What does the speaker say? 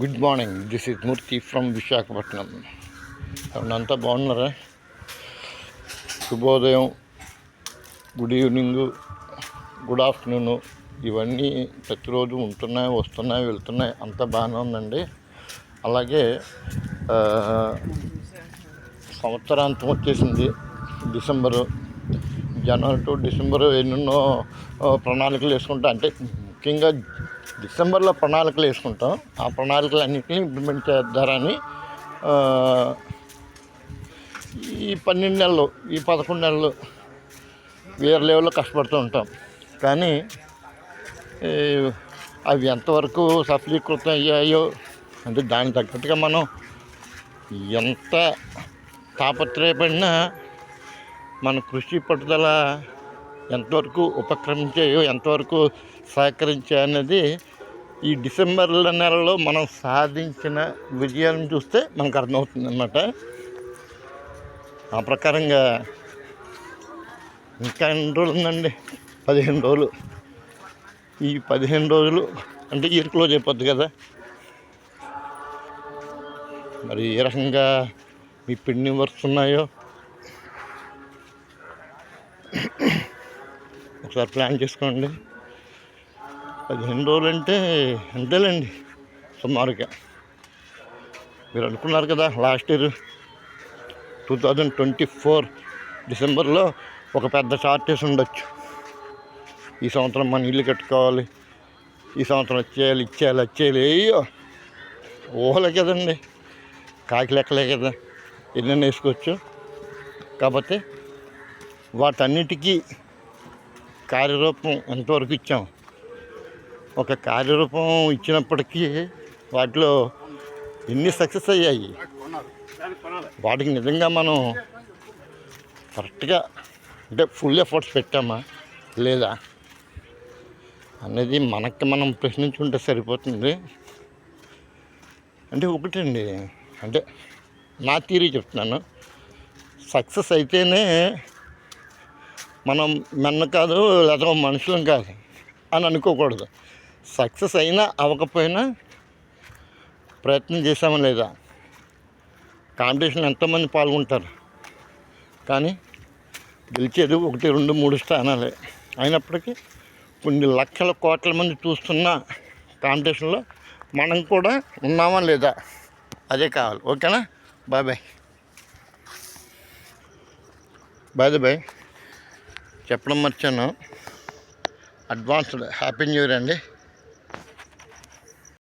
Good morning this is Murthy from Visakhapatnam అంతా బాగున్నారా? శుభోదయం గుడ్ ఈవినింగ్ గుడ్ ఆఫ్టర్నూన్ ఇవన్నీ ప్రతిరోజు ఉంటున్నాయి వస్తున్నాయి వెళ్తున్నాయి. అంతా బాగానే ఉందండి. అలాగే సంవత్సరాంతం వచ్చేసింది. డిసెంబరు జనవరి టు డిసెంబరు ఎన్నెన్నో ప్రణాళికలు వేసుకుంటా అంటే ముఖ్యంగా డిసెంబర్లో ప్రణాళికలు వేసుకుంటాం. ఆ ప్రణాళికలు అన్నింటినీ ఇంప్లిమెంట్ చేద్దారని ఈ పన్నెండు నెలలు ఈ పదకొండు నెలలు వేరే లెవెల్లో కష్టపడుతూ ఉంటాం. కానీ అవి ఎంతవరకు సఫలీకృతం అయ్యాయో అంటే దానికి తగ్గట్టుగా మనం ఎంత తాపత్రయపడినా మన కృషి పట్టుదల ఎంతవరకు ఉపక్రమించాయో ఎంతవరకు సహకరించాయి అనేది ఈ డిసెంబర్ నెలలో మనం సాధించిన విజయాలను చూస్తే మనకు అర్థమవుతుంది అన్నమాట ఆ ప్రకారంగా ఇంకా ఎన్ని రోజులు ఉందండి పదిహేను రోజులు. ఈ పదిహేను రోజులు అంటే ఇయర్ క్లోజ్ అయిపోద్ది కదా. మరి ఏ రకంగా మీ పెండింగ్ వర్క్స్ ఉన్నాయో ఒకసారి ప్లాన్ చేసుకోండి. పదిహేను రోజులు అంటే అంతేలేండి సుమారుగా. మీరు అనుకున్నారు కదా last year two thousand twenty four డిసెంబర్లో ఒక పెద్ద షార్టేజ్ ఉండొచ్చు. ఈ సంవత్సరం మన ఇల్లు కట్టుకోవాలి ఈ సంవత్సరం వచ్చేయాలి ఇచ్చేయాలి వచ్చేయాలి. అయ్యో ఊహలే కదండి. కాకి లెక్కలే కదా ఎన్నెన్న వేసుకోవచ్చు. కాకపోతే వాటన్నిటికీ కార్యరూపం ఎంతవరకు ఇచ్చాం? ఒక కార్యరూపం ఇచ్చినప్పటికీ వాటిలో ఎన్ని సక్సెస్ అయ్యాయి? వాటికి నిజంగా మనం కరెక్ట్గా అంటే ఫుల్ ఎఫర్ట్స్ పెట్టామా? లేదా? అనేది మనకి మనం ప్రశ్నించుకుంటే సరిపోతుంది. అంటే ఒకటండి. అంటే నా థీరీ చెప్తున్నాను. సక్సెస్ అయితేనే మనం మెన్న కాదు లేదా మనుషులం కాదు అని అనుకోకూడదు. సక్సెస్ అయినా అవ్వకపోయినా ప్రయత్నం చేసామా లేదా? కాంపిటీషన్ ఎంతోమంది పాల్గొంటారు. కానీ గెలిచేది ఒకటి రెండు మూడు స్థానాలే. అయినప్పటికీ కొన్ని లక్షల కోట్ల మంది చూస్తున్న కాంపిటీషన్లో మనం కూడా ఉన్నామా లేదా? అదే కావాలి. ఓకేనా? Bye bye. Bye bye. చెప్పడం మర్చాను. అడ్వాన్స్డ్ హ్యాపీ న్యూ ఇయర్ అండి.